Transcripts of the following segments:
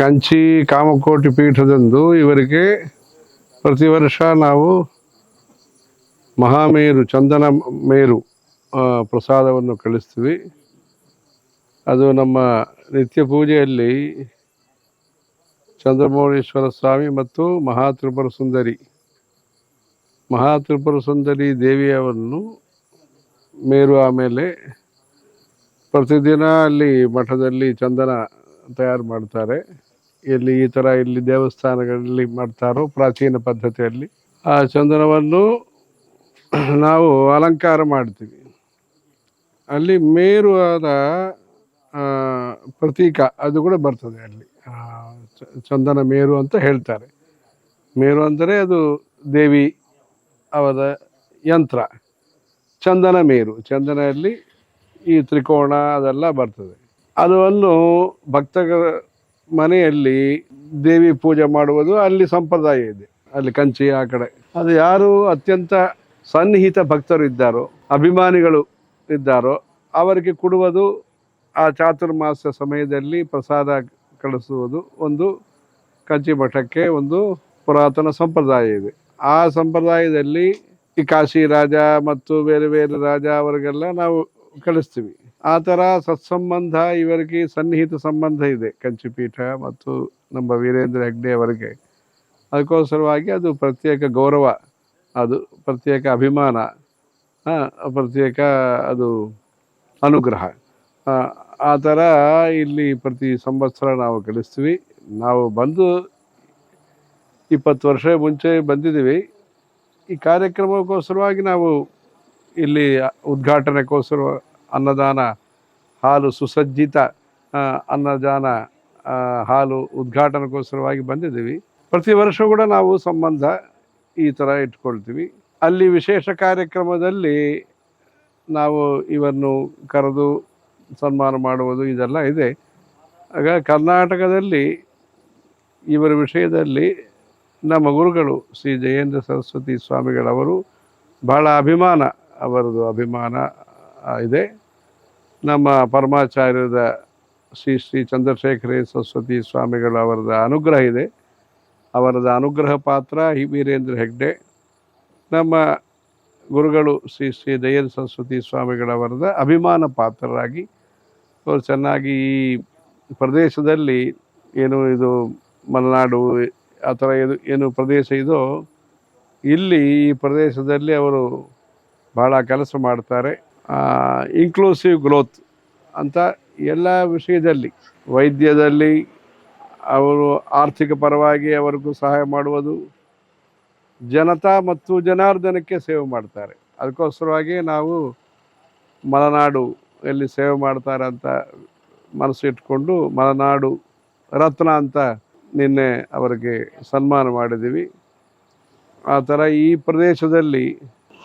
ಕಂಚಿ ಕಾಮಕೋಟಿ ಪೀಠದಂದು ಇವರಿಗೆ ಪ್ರತಿ ವರ್ಷ ನಾವು ಮಹಾಮೇರು, ಚಂದನ ಮೇರು ಪ್ರಸಾದವನ್ನು ಕಳಿಸ್ತೀವಿ. ಅದು ನಮ್ಮ ನಿತ್ಯ ಪೂಜೆಯಲ್ಲಿ ಚಂದ್ರಮೌಳೇಶ್ವರ ಸ್ವಾಮಿ ಮತ್ತು ಮಹಾತ್ರಿಪುರ ಸುಂದರಿ ಮಹಾತ್ರಿಪುರ ಸುಂದರಿ ದೇವಿಯವನ್ನು ಮೇರು ಆಮೇಲೆ ಪ್ರತಿದಿನ ಅಲ್ಲಿ ಮಠದಲ್ಲಿ ಚಂದನ ತಯಾರು ಮಾಡ್ತಾರೆ. ಇಲ್ಲಿ ಈ ಥರ ಇಲ್ಲಿ ದೇವಸ್ಥಾನಗಳಲ್ಲಿ ಮಾಡ್ತಾರೋ ಪ್ರಾಚೀನ ಪದ್ಧತಿಯಲ್ಲಿ. ಆ ಚಂದನವನ್ನು ನಾವು ಅಲಂಕಾರ ಮಾಡ್ತೀವಿ. ಅಲ್ಲಿ ಮೇರು ಆದ ಪ್ರತೀಕ ಅದು ಕೂಡ ಬರ್ತದೆ ಅಲ್ಲಿ. ಚಂದನ ಮೇರು ಅಂತ ಹೇಳ್ತಾರೆ. ಮೇರು ಅಂದರೆ ಅದು ದೇವಿ ಅವರ ಯಂತ್ರ. ಚಂದನ ಮೇರು. ಚಂದನಲ್ಲಿ ಈ ತ್ರಿಕೋಣ ಅದೆಲ್ಲ ಬರ್ತದೆ. ಅದನ್ನು ಭಕ್ತರ ಮನೆಯಲ್ಲಿ ದೇವಿ ಪೂಜೆ ಮಾಡುವುದು ಅಲ್ಲಿ ಸಂಪ್ರದಾಯ ಇದೆ. ಅಲ್ಲಿ ಕಂಚಿ ಆ ಕಡೆ. ಅದು ಯಾರು ಅತ್ಯಂತ ಸನ್ನಿಹಿತ ಭಕ್ತರು ಇದ್ದಾರೋ, ಅಭಿಮಾನಿಗಳು ಇದ್ದಾರೋ, ಅವರಿಗೆ ಕೊಡುವುದು ಆ ಚಾತುರ್ಮಾಸ ಸಮಯದಲ್ಲಿ ಪ್ರಸಾದ ಕಳಿಸುವುದು ಒಂದು ಕಂಚಿ ಮಠಕ್ಕೆ ಒಂದು ಪುರಾತನ ಸಂಪ್ರದಾಯ ಇದೆ. ಆ ಸಂಪ್ರದಾಯದಲ್ಲಿ ಈ ಕಾಶಿ ರಾಜ ಮತ್ತು ಬೇರೆ ಬೇರೆ ರಾಜ ಅವರಿಗೆಲ್ಲ ನಾವು ಕಳಿಸ್ತೀವಿ. ಆ ಥರ ಸತ್ಸಂಬಂಧ ಇವರಿಗೆ ಸನ್ನಿಹಿತ ಸಂಬಂಧ ಇದೆ ಕಂಚಿಪೀಠ ಮತ್ತು ನಮ್ಮ ವೀರೇಂದ್ರ ಹೆಗ್ಡೆ ಅವರಿಗೆ. ಅದಕ್ಕೋಸ್ಕರವಾಗಿ ಅದು ಪ್ರತ್ಯೇಕ ಗೌರವ ಅದು ಪ್ರತ್ಯೇಕ ಅಭಿಮಾನ ಪ್ರತ್ಯೇಕ ಅದು ಅನುಗ್ರಹ. ಆ, ಥರ ಇಲ್ಲಿ ಪ್ರತಿ ಸಂವತ್ಸರ ನಾವು ಕಲಿಸ್ತೀವಿ ನಾವು ಬಂದು ಇಪ್ಪತ್ತು ವರ್ಷ ಮುಂಚೆ ಬಂದಿದ್ದೀವಿ. ಈ ಕಾರ್ಯಕ್ರಮಕ್ಕೋಸ್ಕರವಾಗಿ ನಾವು ಇಲ್ಲಿ ಉದ್ಘಾಟನೆಗೋಸ್ಕರ ಅನ್ನದಾನ, ಹಾಲು ಸುಸಜ್ಜಿತ ಅನ್ನದಾನ ಹಾಲು ಉದ್ಘಾಟನೆಗೋಸ್ಕರವಾಗಿ ಬಂದಿದ್ದೀವಿ. ಪ್ರತಿ ವರ್ಷ ಕೂಡ ನಾವು ಸಂಬಂಧ ಈ ಥರ ಇಟ್ಕೊಳ್ತೀವಿ. ಅಲ್ಲಿ ವಿಶೇಷ ಕಾರ್ಯಕ್ರಮದಲ್ಲಿ ನಾವು ಇವನ್ನು ಕರೆದು ಸನ್ಮಾನ ಮಾಡುವುದು ಇದೆಲ್ಲ ಇದೆ. ಆಗ ಕರ್ನಾಟಕದಲ್ಲಿ ಇವರ ವಿಷಯದಲ್ಲಿ ನಮ್ಮ ಗುರುಗಳು ಶ್ರೀ ಜಯೇಂದ್ರ ಸರಸ್ವತಿ ಸ್ವಾಮಿಗಳವರು ಬಹಳ ಅಭಿಮಾನ, ಅವರದು ಅಭಿಮಾನ ಇದೆ. ನಮ್ಮ ಪರಮಾಚಾರ್ಯದ ಶ್ರೀ ಶ್ರೀ ಚಂದ್ರಶೇಖರ ಸರಸ್ವತಿ ಸ್ವಾಮಿಗಳು ಅವರದ ಅನುಗ್ರಹ ಇದೆ. ಅವರದ ಅನುಗ್ರಹ ಪಾತ್ರ ಹಿ ವೀರೇಂದ್ರ ಹೆಗ್ಡೆ, ನಮ್ಮ ಗುರುಗಳು ಶ್ರೀ ಶ್ರೀ ದಯನ್ ಸರಸ್ವತಿ ಸ್ವಾಮಿಗಳವರದ ಅಭಿಮಾನ ಪಾತ್ರರಾಗಿ, ಅವರು ಚೆನ್ನಾಗಿ ಈ ಪ್ರದೇಶದಲ್ಲಿ ಏನು ಇದು ಮಲೆನಾಡು ಆ ಥರ ಇದು ಏನು ಪ್ರದೇಶ ಇದೋ, ಇಲ್ಲಿ ಈ ಪ್ರದೇಶದಲ್ಲಿ ಅವರು ಬಹಳ ಕೆಲಸ ಮಾಡ್ತಾರೆ. ಇನ್ಕ್ಲೂಸಿವ್ ಗ್ರೋತ್ ಅಂತ ಎಲ್ಲ ವಿಷಯದಲ್ಲಿ, ವೈದ್ಯದಲ್ಲಿ, ಅವರು ಆರ್ಥಿಕ ಪರವಾಗಿ ಅವರಿಗೂ ಸಹಾಯ ಮಾಡುವುದು, ಜನತಾ ಮತ್ತು ಜನಾರ್ದನಕ್ಕೆ ಸೇವೆ ಮಾಡ್ತಾರೆ. ಅದಕ್ಕೋಸ್ಕರವಾಗಿ ನಾವು ಮಲೆನಾಡು ಎಲ್ಲಿ ಸೇವೆ ಮಾಡ್ತಾರೆ ಅಂತ ಮನಸ್ಸು ಇಟ್ಕೊಂಡು ಮಲೆನಾಡು ರತ್ನ ಅಂತ ನಿನ್ನೆ ಅವರಿಗೆ ಸನ್ಮಾನ ಮಾಡಿದ್ದೀವಿ. ಆ ಥರ ಈ ಪ್ರದೇಶದಲ್ಲಿ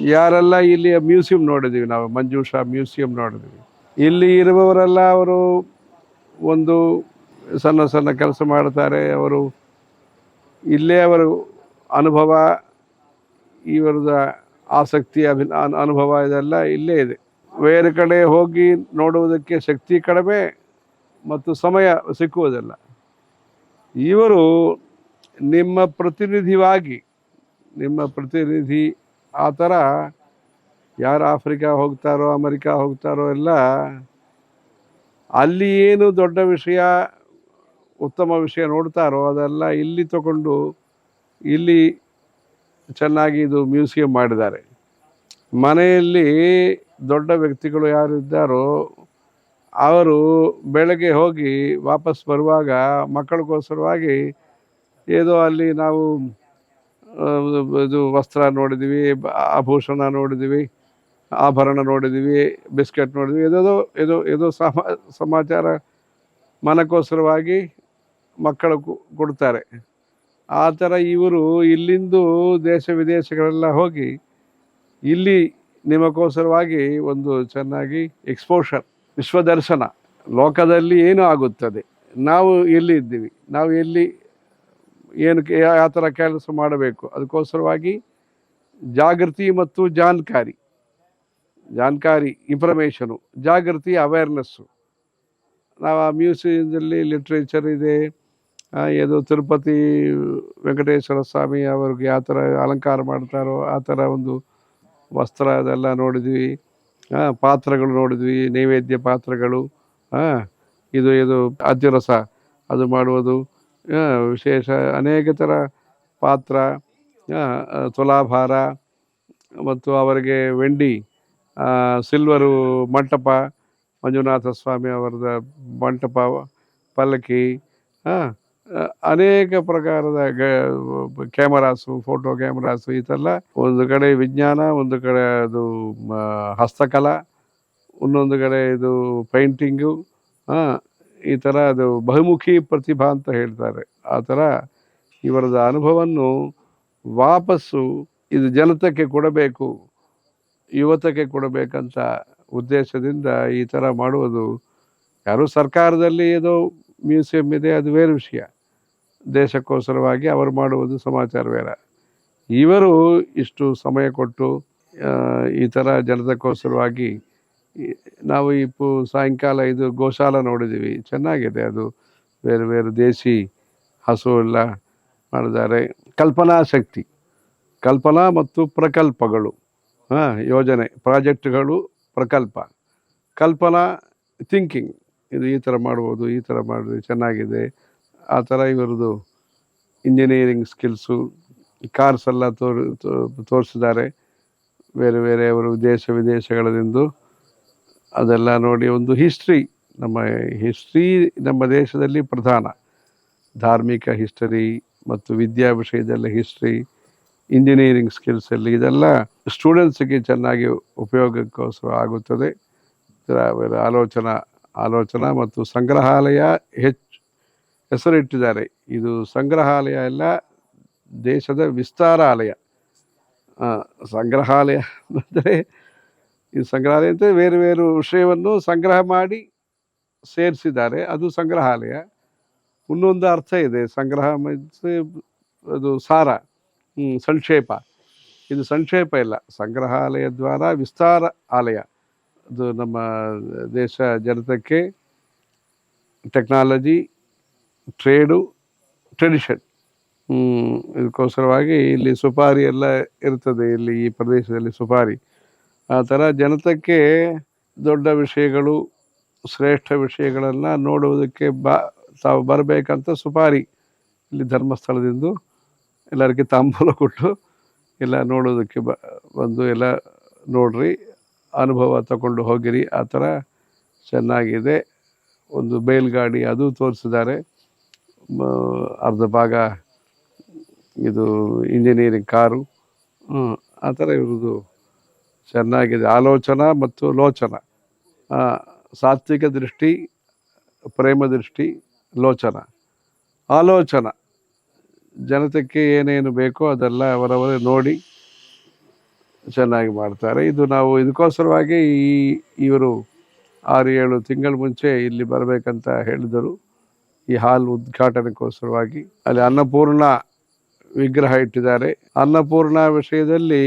ಯಾರೆಲ್ಲ ಇಲ್ಲಿ ಮ್ಯೂಸಿಯಂ ನೋಡಿದ್ದೀವಿ ನಾವು ಮಂಜೂಷಾ ಮ್ಯೂಸಿಯಂ ನೋಡಿದ್ದೀವಿ ಇಲ್ಲಿ ಇರುವವರೆಲ್ಲ ಅವರು ಒಂದು ಸಣ್ಣ ಸಣ್ಣ ಕೆಲಸ ಮಾಡ್ತಾರೆ, ಅವರು ಇಲ್ಲೇ ಅವರು ಅನುಭವ, ಇವರದ ಆಸಕ್ತಿ, ಅಭಿ, ಅನ್- ಅನುಭವ ಇದೆಲ್ಲ ಇಲ್ಲೇ ಇದೆ. ಬೇರೆ ಕಡೆ ಹೋಗಿ ನೋಡುವುದಕ್ಕೆ ಶಕ್ತಿ ಕಡಿಮೆ ಮತ್ತು ಸಮಯ ಸಿಕ್ಕುವುದಿಲ್ಲ. ಇವರು ನಿಮ್ಮ ಪ್ರತಿನಿಧಿವಾಗಿ, ನಿಮ್ಮ ಪ್ರತಿನಿಧಿ ಆ ಥರ ಯಾರು ಆಫ್ರಿಕಾ ಹೋಗ್ತಾರೋ, ಅಮೆರಿಕಾ ಹೋಗ್ತಾರೋ ಎಲ್ಲ ಅಲ್ಲಿ ಏನು ದೊಡ್ಡ ವಿಷಯ, ಉತ್ತಮ ವಿಷಯ ನೋಡ್ತಾರೋ ಅದೆಲ್ಲ ಇಲ್ಲಿ ತಗೊಂಡು ಇಲ್ಲಿ ಚೆನ್ನಾಗಿ ಇದು ಮ್ಯೂಸಿಯಂ ಮಾಡಿದ್ದಾರೆ. ಮನೆಯಲ್ಲಿ ದೊಡ್ಡ ವ್ಯಕ್ತಿಗಳು ಯಾರು ಇದ್ದಾರೋ ಅವರು ಬೆಳಗ್ಗೆ ಹೋಗಿ ವಾಪಸ್ ಬರುವಾಗ ಮಕ್ಕಳಿಗೋಸ್ಕರವಾಗಿ ಏನೋ ಅಲ್ಲಿ ನಾವು ಇದು ವಸ್ತ್ರ ನೋಡಿದ್ವಿ ಆಭೂಷಣ ನೋಡಿದ್ವಿ, ಆಭರಣ ನೋಡಿದ್ವಿ, ಬಿಸ್ಕೆಟ್ ನೋಡಿದ್ವಿ. ಇದೋ, ಇದು ಇದು ಸಮ, ಸಮಾಚಾರ ಮನಕ್ಕೋಸ್ಕರವಾಗಿ ಮಕ್ಕಳು ಕೊಡ್ತಾರೆ. ಆ ಥರ ಇವರು ಇಲ್ಲಿಂದು ದೇಶ ವಿದೇಶಗಳೆಲ್ಲ ಹೋಗಿ ಇಲ್ಲಿ ನಿಮಗೋಸ್ಕರವಾಗಿ ಒಂದು ಚೆನ್ನಾಗಿ ಎಕ್ಸ್ಪೋಷರ್ ವಿಶ್ವದರ್ಶನ, ಲೋಕದಲ್ಲಿ ಏನು ಆಗುತ್ತದೆ. ನಾವು ಎಲ್ಲಿ ಇದ್ದೀವಿ? ನಾವು ಎಲ್ಲಿ ಏನು ಯಾವ ಥರ ಕೆಲಸ ಮಾಡಬೇಕು? ಅದಕ್ಕೋಸ್ಕರವಾಗಿ ಜಾಗೃತಿ ಮತ್ತು ಜಾನ್ಕಾರಿ ಜಾನ್ಕಾರಿ ಇನ್ಫಾರ್ಮೇಷನು ಜಾಗೃತಿ ಅವೇರ್ನೆಸ್ಸು ನಾವು ಆ ಮ್ಯೂಸಿಯದಲ್ಲಿ ಲಿಟ್ರೇಚರ್ ಇದೆ ಇದು ತಿರುಪತಿ ವೆಂಕಟೇಶ್ವರ ಸ್ವಾಮಿ ಅವ್ರಿಗೆ ಯಾವ ಥರ ಅಲಂಕಾರ ಮಾಡ್ತಾರೋ ಆ ಥರ ಒಂದು ವಸ್ತ್ರ ಅದೆಲ್ಲ ನೋಡಿದ್ವಿ. ಪಾತ್ರಗಳು ನೋಡಿದ್ವಿ, ನೈವೇದ್ಯ ಪಾತ್ರಗಳು ಇದು ಇದು ಅದ್ಯರಸ ಅದು ಮಾಡುವುದು. ವಿಶೇಷ ಅನೇಕ ಥರ ಪಾತ್ರ ತುಲಾಭಾರ, ಮತ್ತು ಅವರಿಗೆ ವೆಂಡಿ ಸಿಲ್ವರು ಮಂಟಪ, ಮಂಜುನಾಥ ಸ್ವಾಮಿ ಅವರದ ಮಂಟಪ, ಪಲ್ಲಕ್ಕಿ ಅನೇಕ ಪ್ರಕಾರದ ಗ, ಕ್ಯಾಮರಾಸು, ಫೋಟೋ ಕ್ಯಾಮರಾಸು, ಈ ಥರ ಒಂದು ಕಡೆ ವಿಜ್ಞಾನ, ಒಂದು ಕಡೆ ಅದು ಹಸ್ತಕಲಾ, ಇನ್ನೊಂದು ಕಡೆ ಇದು ಪೈಂಟಿಂಗು ಈ ಥರ ಅದು ಬಹುಮುಖಿ ಪ್ರತಿಭಾ ಅಂತ ಹೇಳ್ತಾರೆ. ಆ ಥರ ಇವರದ ಅನುಭವವನ್ನು ವಾಪಸ್ಸು ಇದು ಜನತಕ್ಕೆ ಕೊಡಬೇಕು ಯುವತಕ್ಕೆ ಕೊಡಬೇಕಂತ ಉದ್ದೇಶದಿಂದ ಈ ಥರ ಮಾಡುವುದು ಯಾರು ಸರ್ಕಾರದಲ್ಲಿ ಏನೋ ಮ್ಯೂಸಿಯಂ ಇದೆ, ಅದು ಬೇರೆ ವಿಷಯ. ದೇಶಕ್ಕೋಸ್ಕರವಾಗಿ ಅವರು ಮಾಡುವುದು ಸಮಾಚಾರ ಬೇರೆ. ಇವರು ಇಷ್ಟು ಸಮಯ ಕೊಟ್ಟು ಈ ಥರ ಜನತಕ್ಕೋಸ್ಕರವಾಗಿ ನಾವು ಈ ಪು ಸಾಯಂಕಾಲ ಇದು ಗೋಶಾಲ ನೋಡಿದ್ದೀವಿ. ಚೆನ್ನಾಗಿದೆ ಅದು. ಬೇರೆ ಬೇರೆ ದೇಸಿ ಹಸು ಎಲ್ಲ ಮಾಡಿದ್ದಾರೆ. ಕಲ್ಪನಾ ಶಕ್ತಿ. ಕಲ್ಪನಾ ಮತ್ತು ಪ್ರಕಲ್ಪಗಳು. ಹಾಂ, ಯೋಜನೆ, ಪ್ರಾಜೆಕ್ಟ್ಗಳು, ಪ್ರಕಲ್ಪ. ಕಲ್ಪನಾ ಥಿಂಕಿಂಗ್ ಇದು ಈ ಥರ ಮಾಡ್ಬೋದು, ಈ ಥರ ಮಾಡಿದ್ರೆ ಚೆನ್ನಾಗಿದೆ. ಆ ಥರ ಇವರದು ಇಂಜಿನಿಯರಿಂಗ್ ಸ್ಕಿಲ್ಸು ಕಾರ್ಸ್ ಎಲ್ಲ ತೋರಿ ತೋರಿಸಿದ್ದಾರೆ. ಬೇರೆ ಬೇರೆಯವರು ದೇಶ ವಿದೇಶಗಳದಿಂದ ಅದೆಲ್ಲ ನೋಡಿ ಒಂದು ಹಿಸ್ಟ್ರಿ ನಮ್ಮ ಹಿಸ್ಟ್ರಿ ನಮ್ಮ ದೇಶದಲ್ಲಿ ಪ್ರಧಾನ. ಧಾರ್ಮಿಕ ಹಿಸ್ಟರಿ ಮತ್ತು ವಿದ್ಯಾ ವಿಷಯದಲ್ಲಿ ಹಿಸ್ಟ್ರಿ ಇಂಜಿನಿಯರಿಂಗ್ ಸ್ಕಿಲ್ಸಲ್ಲಿ ಇದೆಲ್ಲ ಸ್ಟೂಡೆಂಟ್ಸಿಗೆ ಚೆನ್ನಾಗಿ ಉಪಯೋಗಕ್ಕೋಸ್ಕರ ಆಗುತ್ತದೆ. ಆಲೋಚನಾ ಆಲೋಚನಾ ಮತ್ತು ಸಂಗ್ರಹಾಲಯ ಹೆಚ್ಚು ಹೆಸರಿಟ್ಟಿದ್ದಾರೆ. ಇದು ಸಂಗ್ರಹಾಲಯ ಎಲ್ಲ ದೇಶದ ವಿಸ್ತಾರಾಲಯ. ಸಂಗ್ರಹಾಲಯ ಅಂದರೆ ಈ ಸಂಗ್ರಹಾಲಯ ಅಂತ ಬೇರೆ ಬೇರೆ ವಿಷಯವನ್ನು ಸಂಗ್ರಹ ಮಾಡಿ ಸೇರಿಸಿದ್ದಾರೆ. ಅದು ಸಂಗ್ರಹಾಲಯ. ಇನ್ನೊಂದು ಅರ್ಥ ಇದೆ. ಸಂಗ್ರಹ ಅದು ಸಾರ ಸಂಕ್ಷೇಪ. ಇದು ಸಂಕ್ಷೇಪ ಇಲ್ಲ. ಸಂಗ್ರಹಾಲಯ ದ್ವಾರ ವಿಸ್ತಾರ ಆಲಯ. ಅದು ನಮ್ಮ ದೇಶ ಜನತಕ್ಕೆ ಟೆಕ್ನಾಲಜಿ, ಟ್ರೇಡು, ಟ್ರೆಡಿಷನ್. ಇದಕ್ಕೋಸ್ಕರವಾಗಿ ಇಲ್ಲಿ ಸುಪಾರಿ ಎಲ್ಲ ಇರ್ತದೆ. ಇಲ್ಲಿ ಈ ಪ್ರದೇಶದಲ್ಲಿ ಸುಪಾರಿ. ಆ ಥರ ಜನತಕ್ಕೆ ದೊಡ್ಡ ವಿಷಯಗಳು, ಶ್ರೇಷ್ಠ ವಿಷಯಗಳನ್ನು ನೋಡುವುದಕ್ಕೆ ಬಾ, ತಾವು ಬರಬೇಕಂತ ಸುಪಾರಿ ಇಲ್ಲಿ ಧರ್ಮಸ್ಥಳದಿಂದ ಎಲ್ಲರಿಗೆ ತಾಂಬೂಲ ಕೊಟ್ಟು ಎಲ್ಲ ನೋಡೋದಕ್ಕೆ ಬ, ಬಂದು ಎಲ್ಲ ನೋಡ್ರಿ, ಅನುಭವ ತಗೊಂಡು ಹೋಗಿರಿ, ಆ ಥರ ಚೆನ್ನಾಗಿದೆ. ಒಂದು ಬೇಲ್ಗಾಡಿ ಅದು ತೋರಿಸಿದ್ದಾರೆ. ಅರ್ಧ ಭಾಗ ಇದು ಇಂಜಿನಿಯರಿಂಗ್ ಕಾರು. ಆ ಥರ ಇವ್ರದ್ದು ಚೆನ್ನಾಗಿದೆ. ಆಲೋಚನಾ ಮತ್ತು ಲೋಚನ. ಸಾತ್ವಿಕ ದೃಷ್ಟಿ, ಪ್ರೇಮ ದೃಷ್ಟಿ, ಲೋಚನ. ಆಲೋಚನ. ಜನತೆಗೆ ಏನೇನು ಬೇಕೋ ಅದೆಲ್ಲ ಅವರವರೇ ನೋಡಿ ಚೆನ್ನಾಗಿ ಮಾಡ್ತಾರೆ. ಇದು ನಾವು ಇದಕ್ಕೋಸ್ಕರವಾಗಿ ಈ, ಇವರು ಆರು ಏಳು ತಿಂಗಳ ಮುಂಚೆ ಇಲ್ಲಿ ಬರಬೇಕಂತ ಹೇಳಿದರು. ಈ ಹಾಲ್ ಉದ್ಘಾಟನೆಗೋಸ್ಕರವಾಗಿ. ಅಲ್ಲಿ ಅನ್ನಪೂರ್ಣ ವಿಗ್ರಹ ಇಟ್ಟಿದ್ದಾರೆ. ಅನ್ನಪೂರ್ಣ ವಿಷಯದಲ್ಲಿ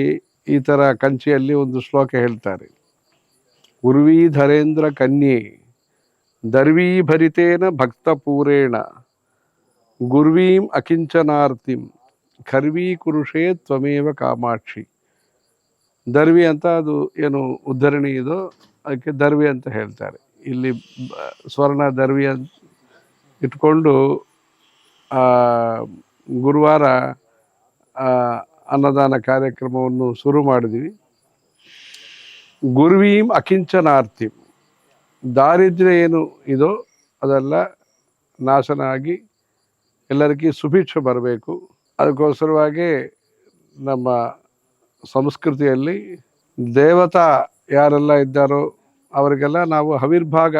ಈ ಥರ ಕಂಚಿಯಲ್ಲಿ ಒಂದು ಶ್ಲೋಕ ಹೇಳ್ತಾರೆ. ಉರ್ವೀಧರೇಂದ್ರ ಕನ್ಯೆ ದರ್ವೀಭರಿತೇನ ಭಕ್ತಪೂರೇಣ ಗುರ್ವೀಂ ಅಕಿಂಚನಾರ್ತಿಂ, ಖರ್ವೀ ಕುರುಷೇ ತ್ವಮೇವ ಕಾಮಾಕ್ಷಿ. ದರ್ವಿ ಅಂತ ಅದು ಏನು ಉದ್ಧರಣಿ ಇದೋ, ಅದಕ್ಕೆ ದರ್ವಿ ಅಂತ ಹೇಳ್ತಾರೆ. ಇಲ್ಲಿ ಸ್ವರ್ಣ ದರ್ವಿ ಅಂತ ಇಟ್ಕೊಂಡು ಗುರುವಾರ ಅನ್ನದಾನ ಕಾರ್ಯಕ್ರಮವನ್ನು ಶುರು ಮಾಡಿದ್ವಿ. ಗುರುವೀಂ ಅಕಿಂಚನಾರ್ಥಿ ದಾರಿದ್ರ್ಯ ಏನು ಇದೋ ಅದೆಲ್ಲ ನಾಶನ ಆಗಿ ಎಲ್ಲರಿಗೂ ಸುಭಿಕ್ಷೆ ಬರಬೇಕು. ಅದಕ್ಕೋಸ್ಕರವಾಗಿ ನಮ್ಮ ಸಂಸ್ಕೃತಿಯಲ್ಲಿ ದೇವತಾ ಯಾರೆಲ್ಲ ಇದ್ದಾರೋ ಅವರಿಗೆಲ್ಲ ನಾವು ಹವಿರ್ಭಾಗ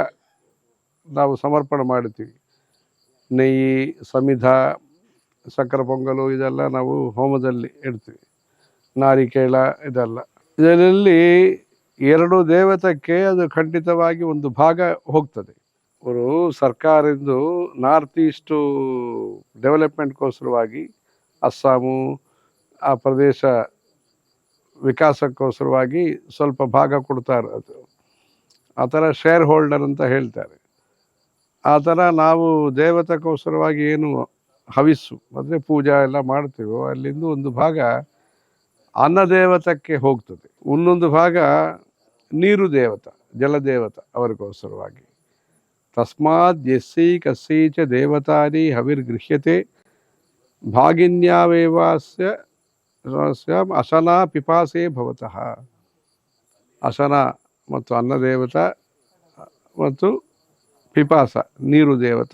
ನಾವು ಸಮರ್ಪಣೆ ಮಾಡ್ತೀವಿ ನೆಯ್ಯಿ ಸಮಿಧ ಸಕ್ಕರೆ ಪೊಂಗಲು ಇದೆಲ್ಲ ನಾವು ಹೋಮದಲ್ಲಿ ಇಡ್ತೀವಿ. ನಾರಿಕೇಳ ಇದೆಲ್ಲ. ಇದರಲ್ಲಿ ಎರಡು ದೇವತಕ್ಕೆ ಅದು ಖಂಡಿತವಾಗಿ ಒಂದು ಭಾಗ ಹೋಗ್ತದೆ. ಅವರು ಸರ್ಕಾರದ್ದು ನಾರ್ತ್ ಈಸ್ಟು ಡೆವಲಪ್ಮೆಂಟ್ಗೋಸ್ಕರವಾಗಿ ಅಸ್ಸಾಮು, ಆ ಪ್ರದೇಶ ವಿಕಾಸಕ್ಕೋಸ್ಕರವಾಗಿ ಸ್ವಲ್ಪ ಭಾಗ ಕೊಡ್ತಾರೆ ಅದು. ಆ ಥರ ಶೇರ್ ಹೋಲ್ಡರ್ ಅಂತ ಹೇಳ್ತಾರೆ. ಆ ಥರ ನಾವು ದೇವತಕ್ಕೋಸ್ಕರವಾಗಿ ಏನು ಹವಿಸ್ಸು ಅಂದರೆ ಪೂಜಾ ಎಲ್ಲ ಮಾಡ್ತೀವೋ. ಅಲ್ಲಿಂದ ಒಂದು ಭಾಗ ಅನ್ನದೇವತಕ್ಕೆ ಹೋಗ್ತದೆ. ಇನ್ನೊಂದು ಭಾಗ ನೀರು ದೇವತ ಜಲದೇವತ ಅವರಿಗೋಸ್ಕರವಾಗಿ. ತಸ್ಮಾತ್ ಎಸ್ಸಿ ಕಸ್ಸಿ ಚ ದೇವತಾನಿ ಹವಿರ್ಗೃಹ್ಯತೆ ಭಾಗಿನ್ಯಾವೇವಾಸ್ಯ ಸ್ಯಾಂ ಅಸನ ಪಿಪಾಸೆ ಭವತಃ. ಅಸನ ಮತ್ತು ಅನ್ನದೇವತ ಮತ್ತು ಪಿಪಾಸ, ನೀರು ದೇವತ.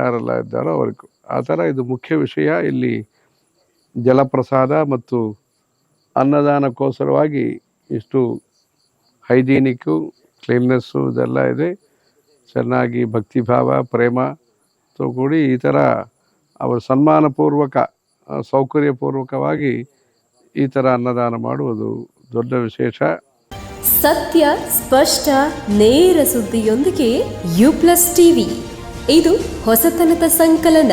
ಯಾರೆಲ್ಲ ಇದ್ದಾರೋ ಅವರಿಗೂ. ಆ ಥರ ಇದು ಮುಖ್ಯ ವಿಷಯ. ಇಲ್ಲಿ ಜಲಪ್ರಸಾದ ಮತ್ತು ಅನ್ನದಾನಕ್ಕೋಸ್ಕರವಾಗಿ ಇಷ್ಟು ಹೈಜೀನಿಕ್ಕು, ಕ್ಲೀನ್ನೆಸ್ಸು ಇದೆಲ್ಲ ಇದೆ. ಚೆನ್ನಾಗಿ ಭಕ್ತಿಭಾವ, ಪ್ರೇಮ ಕೂಡಿ ಈ ಥರ ಅವರು ಸನ್ಮಾನಪೂರ್ವಕ ಸೌಕರ್ಯಪೂರ್ವಕವಾಗಿ ಈ ಥರ ಅನ್ನದಾನ ಮಾಡುವುದು ದೊಡ್ಡ ವಿಶೇಷ. ಸತ್ಯ, ಸ್ಪಷ್ಟ, ನೇರ ಸುದ್ದಿಯೊಂದಿಗೆ ಯು ಪ್ಲಸ್ ಟಿವಿ. ಇದು ಹೊಸತನದ ಸಂಕಲನ.